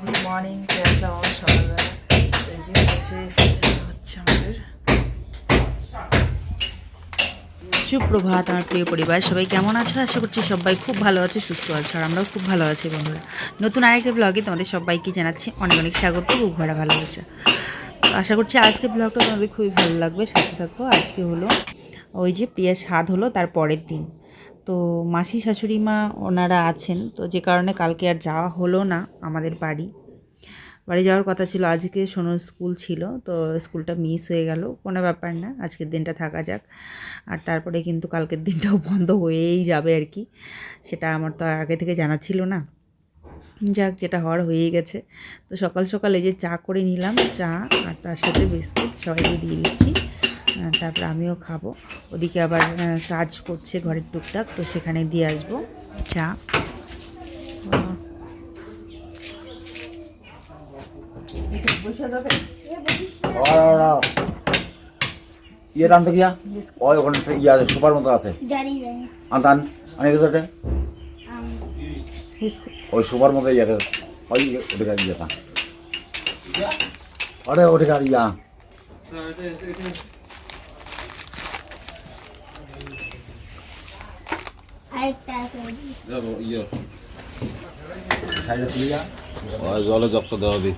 Good morning আসলাম হচ্ছে হচ্ছে আমাদের। সুপ্রভাত আমার প্রিয় পরিবার, সবাই কেমন আছো? আশা করছি সবাই খুব ভালো আছে, সুস্থ আছে, আর আমরাও খুব ভালো আছি, বন্ধুরা। নতুন আরেকটা ব্লগে তোমাদের সবাইকে জানাচ্ছি অনেক অনেক স্বাগত বুক ভরা ভালোবাসা। তো আশা করছি আজকের ব্লগটা তোমাদের খুবই ভালো লাগবে, সাথে থাকো। আজকে হলো ওই যে প্রিয়া স্বাদ হলো, তার পরের দিন। তো মাসি শাশুড়ি মা ওনারা আছেন, তো যে কারণে কালকে আর যাওয়া হলো না আমাদের বাড়ি। বাড়ি যাওয়ার কথা ছিল, আজকে সোনুর স্কুল ছিল, তো স্কুলটা মিস হয়ে গেল, কোনো ব্যাপার না, আজকের দিনটা থাকা যাক। আর তারপরে কিন্তু কালকের দিনটাও বন্ধ হয়েই যাবে আর কি, সেটা আমার তো আগে থেকে জানা ছিল না। যাক, যেটা হওয়ার হয়েই গেছে। তো সকাল সকাল এই যে চা করে নিলাম, চা আর তার সাথে বিস্কিট, সবাইকে দিয়ে দিচ্ছি। হ্যাঁ, তারপর আমিও খাব। ওদিকে আবার কাজ করছে ঘরের টুকটাক তো সেখানে দিয়ে আসব। চা। ইয়ে গিয়া। ওই ইয়ে আছে সুপার মতো আছে। অনেক ওটা ওই সুপার মতো ইয়ে ওই ইয়ে আরে ওটা ইয়া। জলে জক্ত দেওয়া দি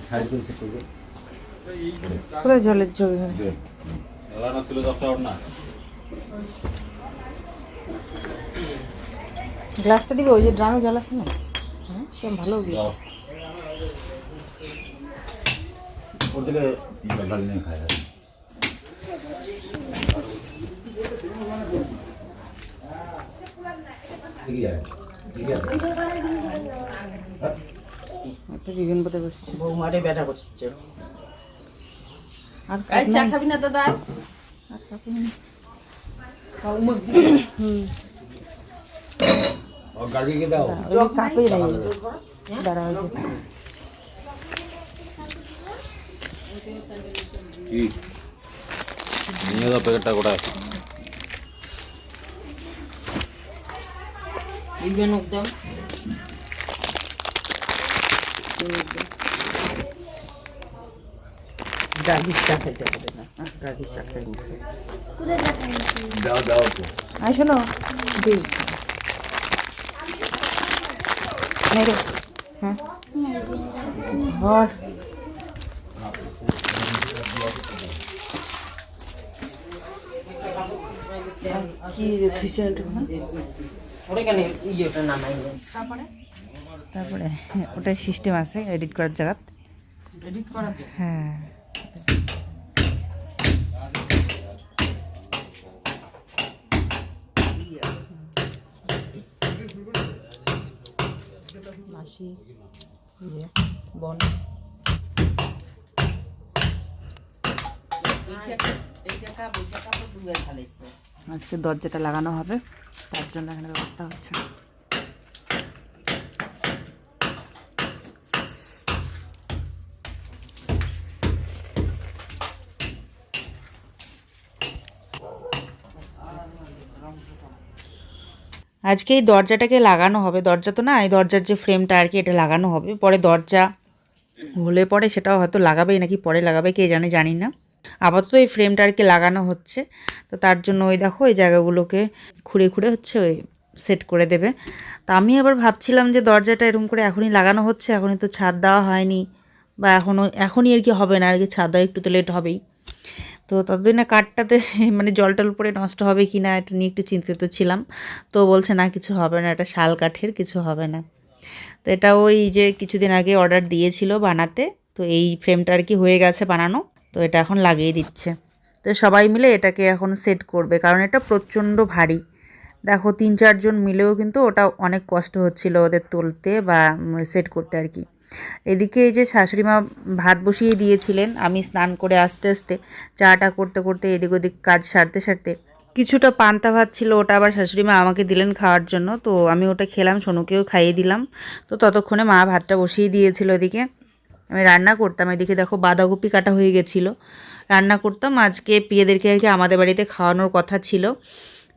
কোথায় জলের জল দে। না ছিল জক্ত না। গ্লাসটা দিবে ওই যে ড্রামে জল আছে না? হ্যাঁ ভালো হবে। ওর থেকে নিয়ে খায় বেগুন পথে বেড়া বসছে। আর চা খাবি না দাদা? আর হ্যাঁ? দাঁড়া প্যাকেটটা কোটায় Even of them. গাড়ির চা খাইতে হবে না। গাড়ির চা খাই নিছে। দাও দাও তো। আই শোনো। দি মেরে। হ্যাঁ। ঘর কি থুইছে একটু না? ওটা কেন ইয়েটা নামাই নেই তারপরে হ্যাঁ, ওটাই সিস্টেম আছে এডিট করার এডিট করা হ্যাঁ। মাসি ইয়ে, বন। আজকে দরজাটা লাগানো হবে, তার জন্য এখানে ব্যবস্থা হচ্ছে। আজকে এই দরজাটাকে লাগানো হবে, দরজা তো না, এই দরজার যে ফ্রেমটা আর কি, এটা লাগানো হবে। পরে দরজা হলে পরে সেটাও হয়তো লাগাবেই, নাকি পরে লাগাবে, কে জানে, জানি না। আপাতত এই ফ্রেমটা আর কি লাগানো হচ্ছে। তো তার জন্য ওই দেখো ওই জায়গাগুলোকে খুঁড়ে খুঁড়ে হচ্ছে ওই সেট করে দেবে। তা আমি আবার ভাবছিলাম যে দরজাটা এরকম করে এখনই লাগানো হচ্ছে, এখনই তো ছাদ দেওয়া হয়নি বা এখনও এখনই আর কি হবে না, আর কি ছাদ দেওয়া একটু তো লেট হবেই। তো ততদিন না কাঠটাতে মানে জল টল পরে নষ্ট হবে কি না, এটা নিয়ে একটু চিন্তিত ছিলাম। তো বলছে, না, কিছু হবে না, এটা শাল কাঠের, কিছু হবে না। তো এটা ওই যে কিছুদিন আগে অর্ডার দিয়েছিল বানাতে। তো এই ফ্রেমটা আর কি হয়ে গেছে বানানো। তো এটা এখন লাগিয়ে দিচ্ছে। তো সবাই মিলে এটাকে এখন সেট করবে, কারণ এটা প্রচণ্ড ভারী। দেখো, তিন চারজন মিলেও কিন্তু ওটা অনেক কষ্ট হচ্ছিল ওদের তুলতে বা সেট করতে আর কি। এদিকে এই যে শাশুড়ি মা ভাত বসিয়ে দিয়েছিলেন, আমি স্নান করে আস্তে আস্তে চাটা করতে করতে এদিক ওদিক কাজ সারতে সারতে কিছুটা পান্তা ভাত ছিল, ওটা আবার শাশুড়ি মা আমাকে দিলেন খাওয়ার জন্য। তো আমি ওটা খেলাম, সোনুকেও খাইয়ে দিলাম। তো ততক্ষণে মা ভাতটা বসিয়ে দিয়েছিল এদিকে। আমি রান্না করতাম, এদিকে দেখো বাঁধাকপি কাটা হয়ে গেছিল। রান্না করতাম, আজকে পিয়েদেরকে আর কি আমাদের বাড়িতে খাওয়ানোর কথা ছিল।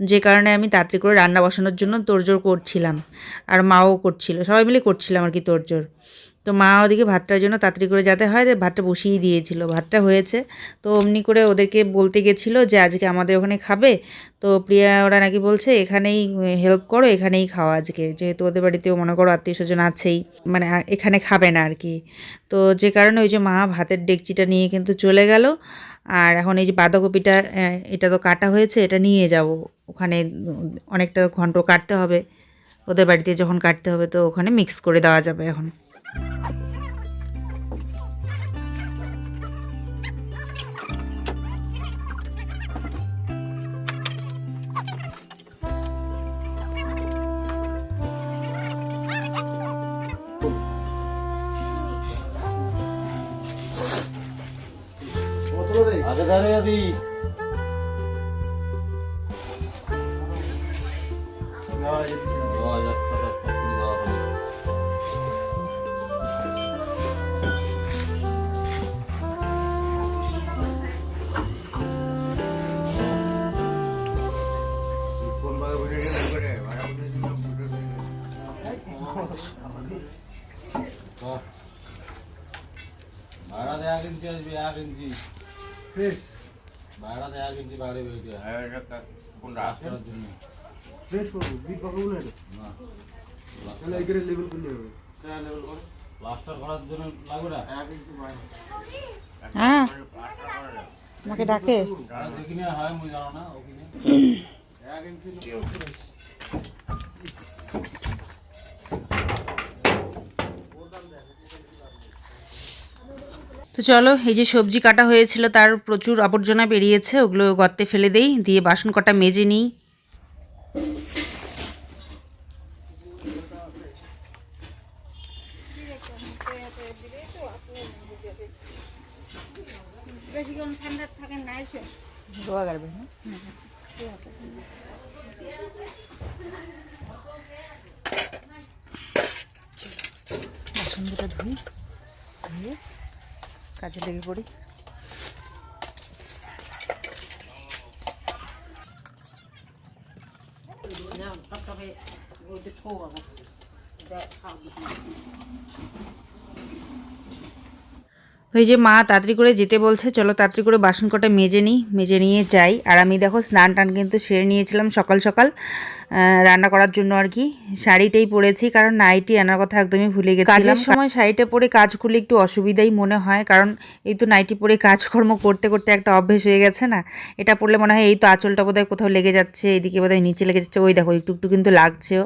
যে কারণে আমি তাড়াতাড়ি করে রান্না বসানোর জন্য তোড়জোড় করছিলাম, আর মাও করছিল, সবাই মিলে করছিলাম আর কি তোড়জোড়। তো মা ওদিকে ভাতটার জন্য তাড়াতাড়ি করে যেতে হয় ভাতটা বসিয়ে দিয়েছিল। ভাতটা হয়েছে। তো অমনি করে ওদেরকে বলতে গেছিল যে আজকে আমাদের ওখানে খাবে। তো প্রিয়া ওরা নাকি বলছে, এখানেই হেল্প করো, এখানেই খাও আজকে। যেহেতু ওদের বাড়িতেও মনে করো আত্মীয় স্বজন আছেই মানে এখানে খাবে না আর কি তো যে কারণে ওই যে মা ভাতের ডেকচিটা নিয়ে কিন্তু চলে গেল। আর এখন এই যে বাঁধাকপিটা এটা তো কাটা হয়েছে, এটা নিয়ে যাব। ওখানে অনেকটা ঘন্ট কাটতে হবে। ওদের বাড়িতে যখন কাটতে হবে, তো ওখানে মিক্স করে দেওয়া যাবে এখন। আগে দাঁড়িয়ে কিনতে আসবি এক ইঞ্চি ভাড়া দেয়া কিনছি বাড়ি বইতে রাস্তার জন্য। না। প্লাস্টার করার জন্য লাগবে না? হ্যাঁ। আমাকে ডাকে। দেখিনি হয় মুই জানো না ওখানে তো চলো, এই যে সবজি কাটা হয়েছিল, তার প্রচুর আবর্জনা বেরিয়েছে, ওগুলো গর্তে ফেলে দেই, দিয়ে বাসন কটা মেজে নিই। বাসন দুটো ধুই, ধুয়ে কাজে লেগে পড়ি। ওইটা এই যে মা তাড়াতাড়ি করে যেতে বলছে, চলো তাড়াতাড়ি করে বাসন কটা মেজে নিই। মেজে নিয়ে যাই। আর আমি দেখো স্নান টান কিন্তু সেরে নিয়েছিলাম সকাল সকাল রান্না করার জন্য আর কি। শাড়িটাই পরেছি, কারণ নাইটি আনার কথা একদমই ভুলে গেছি কাজের সময় শাড়িটা পরে কাজ করলে একটু অসুবিধাই মনে হয়, কারণ এই তো নাইটি পরে কাজকর্ম করতে করতে একটা অভ্যেস হয়ে গেছে না। এটা পরলে মনে হয় এই তো আঁচলটা বোধহয় কোথাও লেগে যাচ্ছে, এদিকে বোধহয় নিচে লেগে যাচ্ছে, ওই দেখো একটু একটু কিন্তু লাগছেও।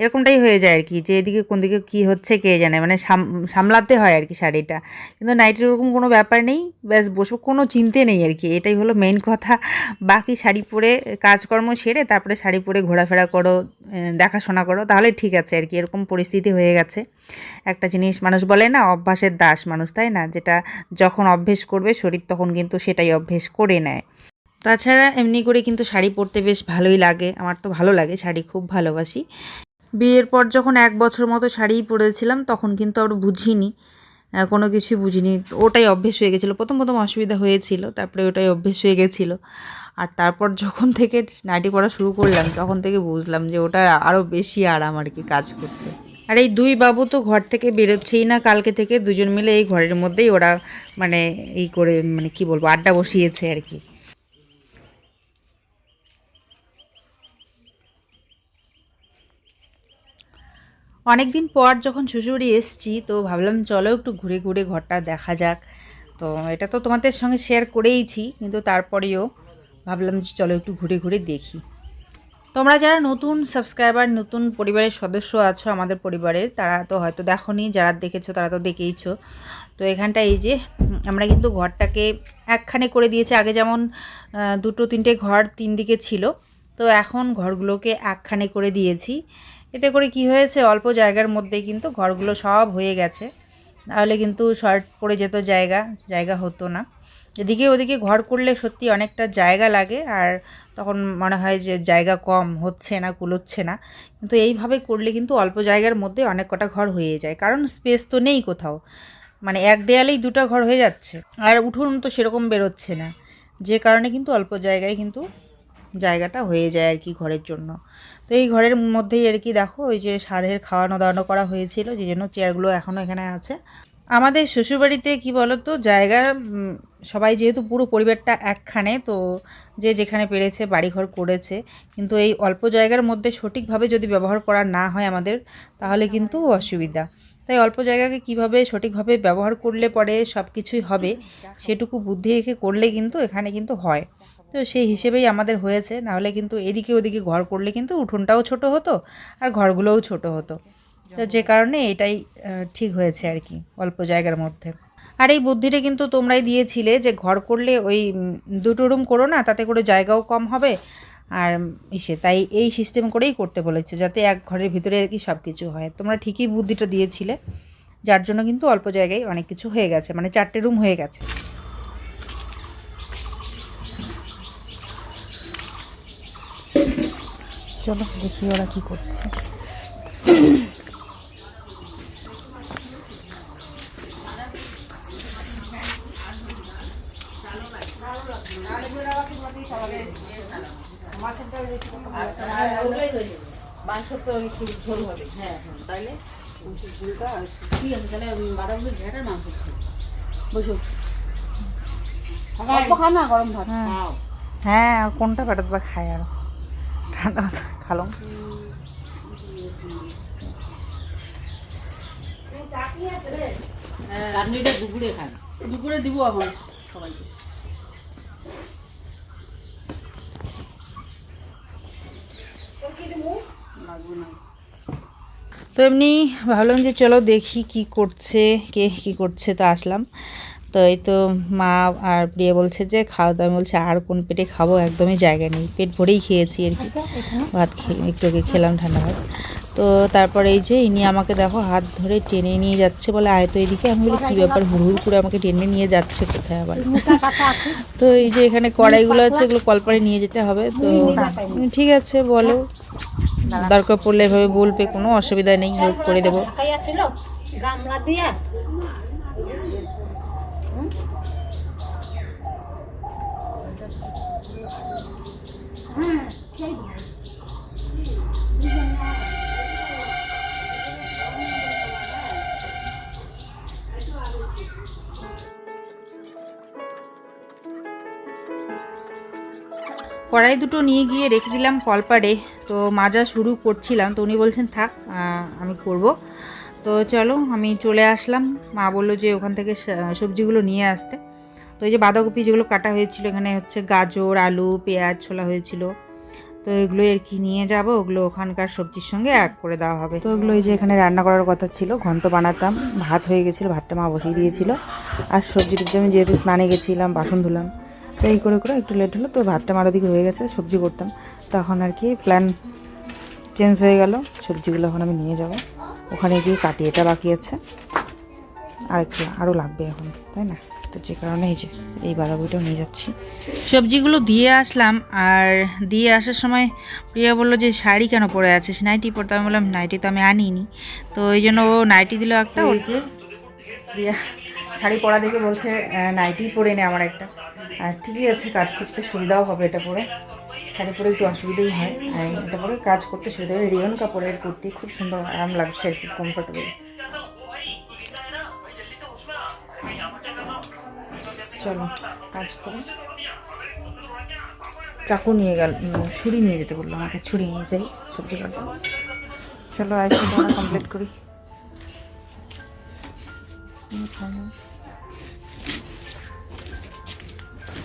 এরকমটাই হয়ে যায় আর কি, যে এদিকে কোন দিকে কী হচ্ছে কে জানে মানে সাম- সামলাতে হয় আর কি শাড়িটা। কিন্তু নাইটির ওরকম কোনো ব্যাপার নেই, ব্যাস বসবো, কোনো চিন্তে নেই আর কি। এটাই হলো মেন কথা। বাকি শাড়ি পরে কাজকর্ম সেরে তারপরে শাড়ি পরে ঘোরাফেরা করো দেখাশোনা করো, তাহলে ঠিক আছে আর কি, এরকম পরিস্থিতি হয়ে গেছে। একটা জিনিস মানুষ বলে না, অভ্যাসের দাস মানুষ, তাই না? যেটা যখন অভ্যেস করবে, শরীর তখন কিন্তু সেটাই অভ্যেস করে নেয়। তাছাড়া এমনি করে কিন্তু শাড়ি পরতে বেশ ভালোই লাগে, আমার তো ভালো লাগে, শাড়ি খুব ভালোবাসি। বিয়ের পর যখন এক বছর মতো শাড়িই পরেছিলাম, তখন কিন্তু আর বুঝিনি। কোনো কিছু বুঝিনি। ওটাই অভ্যেস হয়ে গেছিল। প্রথম প্রথম অসুবিধা হয়েছিল, তারপরে ওটাই অভ্যেস হয়ে গেছিল। আর তারপর যখন থেকে নাইটি পড়া শুরু করলাম, তখন থেকে বুঝলাম যে ওটা আরও বেশি আরাম আর কি কাজ করতে। আর এই দুই বাবু তো ঘর থেকে বেরোচ্ছেই না কালকে থেকে, দুজন মিলে এই ঘরের মধ্যেই ওরা মানে এই করে মানে কি বলব, আড্ডা বসিয়েছে আর কি। অনেক দিন পর যখন শ্বশুরবাড়ি এসছি, তো ভাবলাম চলো একটু ঘুরে ঘুরে ঘরটা দেখা যাক। তো এটা তো তোমাদের সঙ্গে শেয়ার করেইছি, কিন্তু তারপরেও ভাবলাম যে চলো একটু ঘুরে ঘুরে দেখি। তোমরা যারা নতুন সাবস্ক্রাইবার নতুন পরিবারের সদস্য আছো আমাদের পরিবারের তারা তো হয়তো দেখোনি, যারা দেখেছ তারা তো দেখেইছো। তো এখানটা এই যে, আমরা কিন্তু ঘরটাকে একখানে করে দিয়েছি। আগে যেমন দুটো তিনটে ঘর তিন দিকে ছিল, তো এখন ঘরগুলোকে একখানে করে দিয়েছি। এতে করে কি হয়েছে? অল্প জায়গার মধ্যেই কিন্তু ঘরগুলো সব হয়ে গেছে। তাহলে কিন্তু শর্ট পড়ে যেত জায়গা জায়গা হতো না। এদিকে ওদিকে ঘর করলে সত্যি অনেকটা জায়গা লাগে আর তখন মনে হয় যে জায়গা কম, হচ্ছে না, কুলোচ্ছে না। কিন্তু এইভাবে করলে কিন্তু অল্প জায়গার মধ্যে অনেক কটা ঘর হয়ে যায়। কারণ স্পেস তো নেই কোথাও। মানে এক দেয়ালেই দুটো ঘর হয়ে যাচ্ছে। আর উঠোন তো সেরকম বেরোচ্ছে না। যে কারণে কিন্তু অল্প জায়গায় কিন্তু জায়গাটা হয়ে যায় আর কি ঘরের জন্য। তো এই ঘরের মধ্যেই আর কি দেখো, ওই যে সাধের খাওয়ানো দাওয়ানো করা হয়েছিল, যে জন্য চেয়ারগুলো এখনও এখানে আছে। আমাদের শ্বশুরবাড়িতে কি বলো তো জায়গা সবাই যেহেতু পুরো পরিবারটা একখানে, তো যে যেখানে পেরেছে, বাড়িঘর করেছে, কিন্তু এই অল্প জায়গার মধ্যে সঠিকভাবে যদি ব্যবহার করা না হয় আমাদের, তাহলে কিন্তু অসুবিধা। তাই অল্প জায়গাকে কীভাবে সঠিকভাবে ব্যবহার করলে পরে সব কিছুই হবে, সেটুকু বুদ্ধি রেখে করলে কিন্তু এখানে কিন্তু হয়। তো সেই হিসেবেই আমাদের হয়েছে। নাহলে কিন্তু এদিকে ওদিকে ঘর করলে কিন্তু উঠোনটাও ছোট হতো আর ঘরগুলোও ছোট হতো। তো যে কারণে এটাই ঠিক হয়েছে আর কি, অল্প জায়গার মধ্যে। আর এই বুদ্ধিটা কিন্তু তোমরাই দিয়েছিলে যে ঘর করলে ওই দুটো রুম করো না, তাতে করে জায়গাও কম হবে। আর ইসে, তাই এই সিস্টেম করেই করতে বলেছে, যাতে এক ঘরের ভিতরে আর কি সব কিছু হয়। তোমরা ঠিকই বুদ্ধিটা দিয়েছিলে, যার জন্য কিন্তু অল্প জায়গায় অনেক কিছু হয়ে গেছে মানে চারটে রুম হয়ে গেছে। চলো দেখি ওরা কি করছে। হয়ে। হ্যাঁ হ্যাঁ ঠিক আছে তাহলে বাঁধাকপির ঘেটার বসো অল্প না গরম ভাত। হ্যাঁ। কোনটা পেটাতে বা খায় আর। ঠান্ডা ভাত খালো দুপুরে খান দুপুরে দিব এখন সবাইকে। তো এমনি ভাবলাম যে চলো দেখি কি করছে কে কি করছে তো আসলাম। তো এই তো মা আর প্রিয়া বলছে যে খাওয়া দাওয়া আমি বলছে আর কোন পেটে খাব? একদমই জায়গা নেই। পেট ভরেই খেয়েছি আর কি। ভাত খেয়ে একটু আগে খেলাম ঠান্ডা ভাত। তো তারপরে এই যে ইনি আমাকে দেখো হাত ধরে টেনে নিয়ে যাচ্ছে বলে আয় তো এদিকে। আমি বলি কী ব্যাপার? হুড়হুড় করে আমাকে টেনে নিয়ে যাচ্ছে কোথায় আবার? তো এই যে এখানে কড়াইগুলো আছে এগুলো কলপারে নিয়ে যেতে হবে। তো ঠিক আছে বলো। দরকার পড়লে এভাবে বলবে কোনো অসুবিধা নেই। হেল্প করে দেবো। গামলা দিয়া কড়াই দুটো নিয়ে গিয়ে রেখে দিলাম কলপারে তো মাজা শুরু করছিলাম, তো উনি বলছেন, থাক আমি করব। তো চলো, আমি চলে আসলাম। মা বলল যে ওখান থেকে সবজিগুলো নিয়ে আসতে। তো এই যে বাঁধাকপি যেগুলো কাটা হয়েছিল, এখানে হচ্ছে গাজর, আলু, পেঁয়াজ ছোলা হয়েছিল। তো এগুলো আর কি নিয়ে যাব, ওগুলো ওখানকার সবজির সঙ্গে এক করে দেওয়া হবে। তো ওগুলো এই যে এখানে রান্না করার কথা ছিল, ঘন্ট বানাতাম। ভাত হয়ে গেছিল, ভাতটা মা বসিয়ে দিয়েছিল। আর সবজি টবজি আমি যেহেতু স্নানে গেছিলাম, বাসন ধুলাম। তো এই করে করে একটু লেট হলো তো ভাতটা মারা দিকে হয়ে গেছে সবজি করতাম। তখন আর কি প্ল্যান চেঞ্জ হয়ে গেল সবজিগুলো এখন আমি নিয়ে যাব। ওখানে গিয়ে কাটি এটা বাকি আছে। আর একটু আরও লাগবে এখন তাই না? তো যে কারণে এই যে এই বাঁধাকপিটাও নিয়ে যাচ্ছি। সবজিগুলো দিয়ে আসলাম আর দিয়ে আসার সময় প্রিয়া বলল যে শাড়ি কেন পরে আছিস? নাইটি পরতে আমি বললাম নাইটি তো আমি আনিনি। তো ওই জন্য ও নাইটি দিল একটা ওই যে প্রিয়া শাড়ি পরা দেখে বলছে নাইটি পরে নে আমার একটা। আর ঠিকই আছে, কাজ করতে সুবিধাও হবে এটা পরে। শাড়ি পরে একটু অসুবিধাই হয়। আর এটা পরে কাজ করতে সুবিধা হবে। রিয়ন কাপড়ের কুর্তি খুব সুন্দর, আরাম লাগছে আর কি কমফোর্টেবল চলো, কাজ করে। চাকু নিয়ে গেল ছুরি নিয়ে যেতে বলল আমাকে, ছুরি নিয়ে যাই, সবজি কাটবো। চলো আজকে কমপ্লিট করি।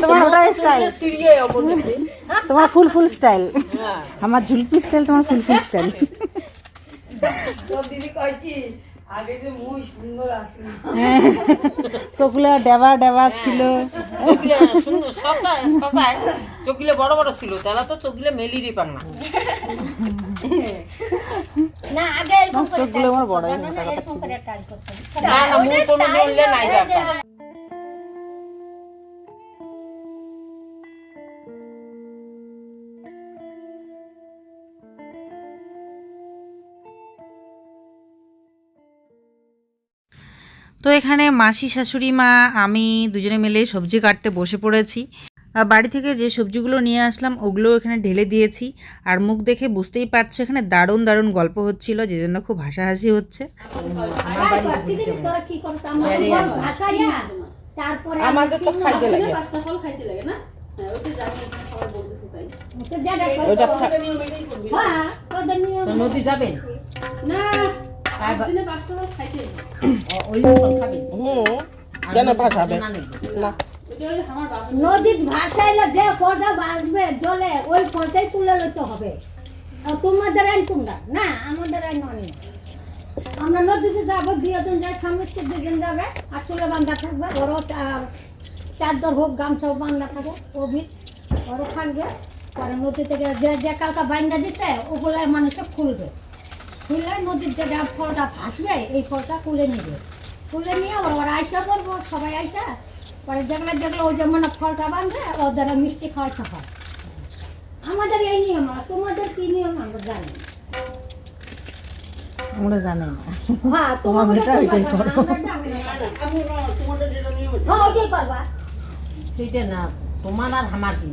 তোমার ওটা স্টাইল তোমার ফুল ফুল স্টাইল আমার ঝুলকি স্টাইল তোমার ফুল ফুল স্টাইল তোর দিদি কয় কি আগে যে মুই সুন্দর আছে চোখগুলো ডেবা ডেবা ছিল চোখগুলো বড় বড় ছিল তারা তো চোখগুলো মেলিরই পান না না আগে এরকম করে চোখগুলো আমার বড় জানো না এরকম করে করতে না না মুখ কোনো নাই তো এখানে মাসি শাশুড়ি মা আমি দুজনে মিলে সবজি কাটতে বসে পড়েছি। বাড়ি থেকে যে সবজিগুলো নিয়ে আসলাম ওগুলো এখানে ঢেলে দিয়েছি। আর মুখ দেখে বুঝতেই পারছ এখানে দারুণ দারুণ গল্প হচ্ছিল যে জন্য খুব হাসাহাসি হচ্ছে। তোরা কি করছ আমার ভাষাইয়া তারপরে আমাদের তো খাইতে লাগে খাইতে লাগে না যাবেন কেন পাঠাবে না। নদীর ভাষাইলে যে পর্দা বাঁচবে জলে ওই ফলটাই তুলে লইতে হবে। তোমাদের আইন তোমরা? না আমাদের আইন অনেক আমরা নদীতে যাব দুজন যায় স্বামী স্ত্রী দুজন যাবে আর চুলে বান্ধা থাকবে। ওরও চাদর হোক গামছা হোক বান্ধা থাকবে অভির ওরও থাকবে পরে নদী থেকে যে যে কালকা বান্ধা দিতে ওগুলো মানুষে খুলবে। খুললে নদীর যে ফলটা ভাসবে এই ফলটা খুলে নিবে। খুলে নিয়ে ওরা আইসা করব সবাই আইসা। পরে যেগুলো যেগুলো ওই যে মানে ফলটা বাঁধবে ওদের মিষ্টি খাওয়াইতে হয়। আমাদের এই নিয়ম আর তোমাদের কি নিয়ম আমরা জানি আমরা জানি না। হ্যাঁ তোমাদের ওইটাই করো। হ্যাঁ করবা। না তোমার আর আমার কি?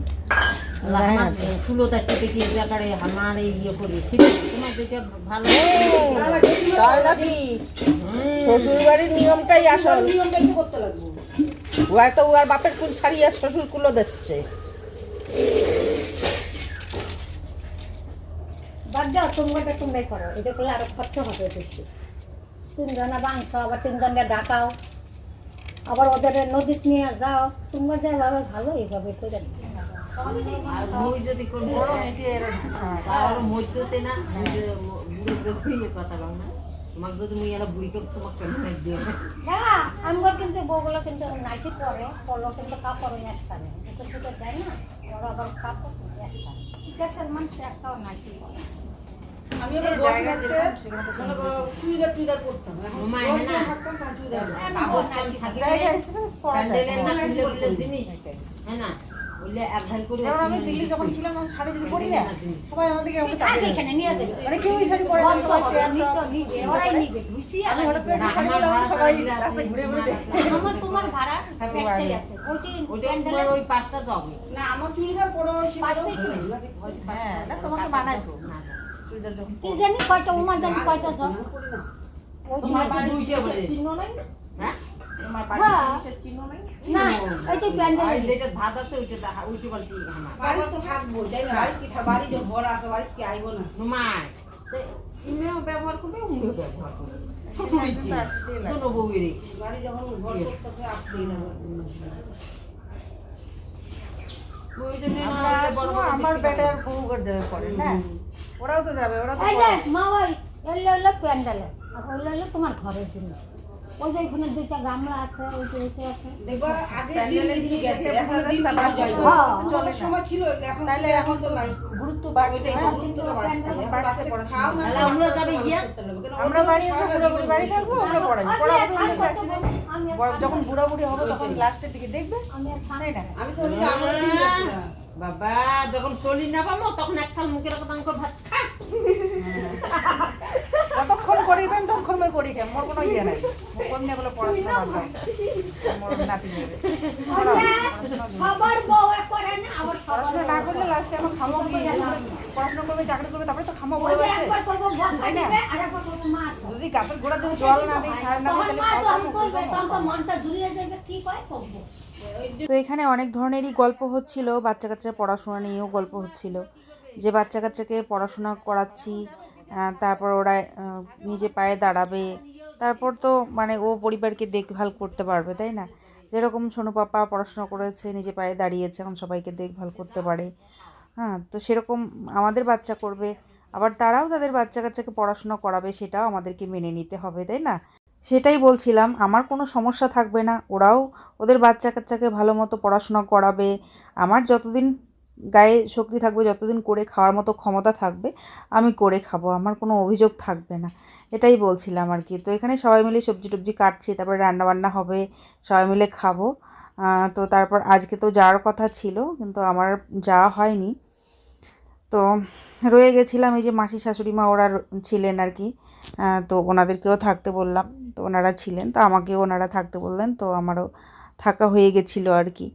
এই ইয়ে শ্বশুর বাড়ির নিয়মটাই আসল। নিয়মটা একটু করতে লাগবে? হয়তো উয়ার বাপের কুল ছাড়িয়ে শ্বশুর কুলো দিচ্ছে বাদ দাও তোমরা তোমরাই করো। এটা করলে আরও খরচ হবে বেশি। তিনজনে মাংস আবার তিনজনে ডাকাও। আবার ওদের নদীতে নিয়ে যাও। তোমরা যেভাবে ভালো এইভাবে করে মই যদি কোন বড় আর মধ্যতে না বুড়ো বুড়ো কথা না। তোমাকে যদি মুই এলা বুড়িকে তোমাকে কেন দিয়ে হ্যাঁ আমার কিন্তু বউগুলো কিন্তু নাইটি পরে পরলো কিন্তু কাপড় নিয়ে আসতে হবে দুটো দুটো যায় না ওরা আবার কাপড় নিয়ে আসতে হবে দেশের মানুষ একটাও নাইটি পরে। আমি আবার গরম থাকতে মনে করো চুড়িদার টুইদার পরতাম। এখন মামা না। থাকতাম চুড়িদার না জিনিস। হ্যাঁ না? আমি দিল্লি যখন ছিলাম শাড়ি যদি পরি না সবাই আমাদেরকে তুই থাক এখানে নিয়ে যাবে। মানে কেউ শাড়ি পরে না, বন্ধ সবাই হবে, নিত নিবে, ওরাই নিবে, বুঝছি? আমি হঠাৎ করে শাড়ি আমার পরলাম, ভাড়া সবাই রাস্তায় ঘুরে ঘুরে আমার তোমার ভাড়া। ওইটি ওইটা ওই পাঁচটা তো হবে। না আমার চুড়িদার পরে ওই পাশেই হ্যাঁ না তোমাকে বানাই তো না কি জানি কয়টা উমার জানি কয়টা সব? তোমার তোমার দুইটা নাই? হ্যাঁ? তোমার হ্যাঁ। নাই? না ওইটি আর প্যান্ডেল যেটা ভাত আছে ওইটা দেখা ওইটা বলতে আমার বাড়ি তো থাকব তাই না? বাড়ি কি বাড়ি যে ঘর আছে বাড়ি কি আইবো না? নুমাই ইমেও ব্যবহার করবে উমিও ব্যবহার করবে। শ্বশুরি দুনো বউয়েরই। বাড়ি যখন ঘর করতেছে আসবেই না ওই জন্য না আমরা ওইটা বড় আসব, বড় আমার বেটার বউ করে যাবে পরে না? ওরাও তো যাবে ওরা তো মা ওই এলে এলে প্যান্ডেলে। আর তোমার ঘরের জন্য। ওই যে এখানে দুইটা গামলা আছে ওই যে ওইটা আছে। দেখবা আগে দিন দিন গেছে এখন দিন দিন যাই হ্যাঁ। চলে সময় ছিল এখন তাহলে এখন তো নাই। গুরুত্ব বাড়ছে হ্যাঁ, কিন্তু বাড়ছে পড়াশোনা। তাহলে আমরা যাবে গিয়া আমরা বাড়ি পুরোপুরি বাড়ি থাকব পড়াবো আর বড়- যখন বুড়াবুড়ি হবে তখন লাস্টের দিকে দেখবে? আমি আর থাক না আমি তো আমরা বাবা যখন চলি না পাবো তখন এক থাল মুখের কথা ভাত খা। কতক্ষণ করিবেন ততক্ষণ মই করি কেন মোর কোনো ইয়ে নাই। মোর কমনে বলে পড়াশোনা মোর নাতি নেবে সবার বউ করে না আবার পড়াশোনা না করলে লাস্টে এখন খামো কি? পড়াশোনা করবে চাকরি করবে তারপরে তো খামো বলে মাছ যদি গাছের গোড়া যদি জল না দিই সার না তাহলে মা খাওয়া তখন খাব কইবে তো খাব? মনটা জুড়িয়ে যাবে কি কয় করব তো এখানে অনেক ধরনেরই গল্প হচ্ছিল বাচ্চা কাচ্চার পড়াশোনা নিয়েও গল্প হচ্ছিল। যে বাচ্চা কাচ্চাকে পড়াশোনা করাচ্ছি তারপর ওরা নিজে পায়ে দাঁড়াবে। তারপর তো মানে ও পরিবারকে দেখভাল করতে পারবে, তাই না? যেরকম সোনু পাপা পড়াশোনা করেছে, নিজে পায়ে দাঁড়িয়েছে, এখন সবাইকে দেখভাল করতে পারে। হ্যাঁ তো সেরকম আমাদের বাচ্চা করবে। আবার তারাও তাদের বাচ্চা কাচ্চাকে পড়াশোনা করাবে, সেটাও আমাদেরকে মেনে নিতে হবে, তাই না? সেটাই বলছিলাম, আমার কোনো সমস্যা থাকবে না। ওরাও ওদের বাচ্চা কাচ্চাকে ভালো মতো পড়াশোনা করাবে। আমার যতদিন গায়ে শক্তি থাকবে, যতদিন করে খাওয়ার মতো ক্ষমতা থাকবে, আমি করে খাব, আমার কোনো অভিযোগ থাকবে না। এটাই বলছিলাম আর কি। তো এখানে সবাই মিলে সবজি টবজি কাটছি, তারপরে রান্না বান্না হবে, সবাই মিলে খাব। তো তারপর আজকে তো যাওয়ার কথা ছিল, কিন্তু আমার যাওয়া হয়নি। তো রয়ে গেছিলাম, এই যে মাসি শাশুড়ি মা ওরা ছিলেন আর কি। তো ওনাদেরকেও থাকতে বললাম, তো ওনারা ছিলেন, তো আমাকেও ওনারা থাকতে বললেন, তো আমারও থাকা হয়ে গেছিল আর কি।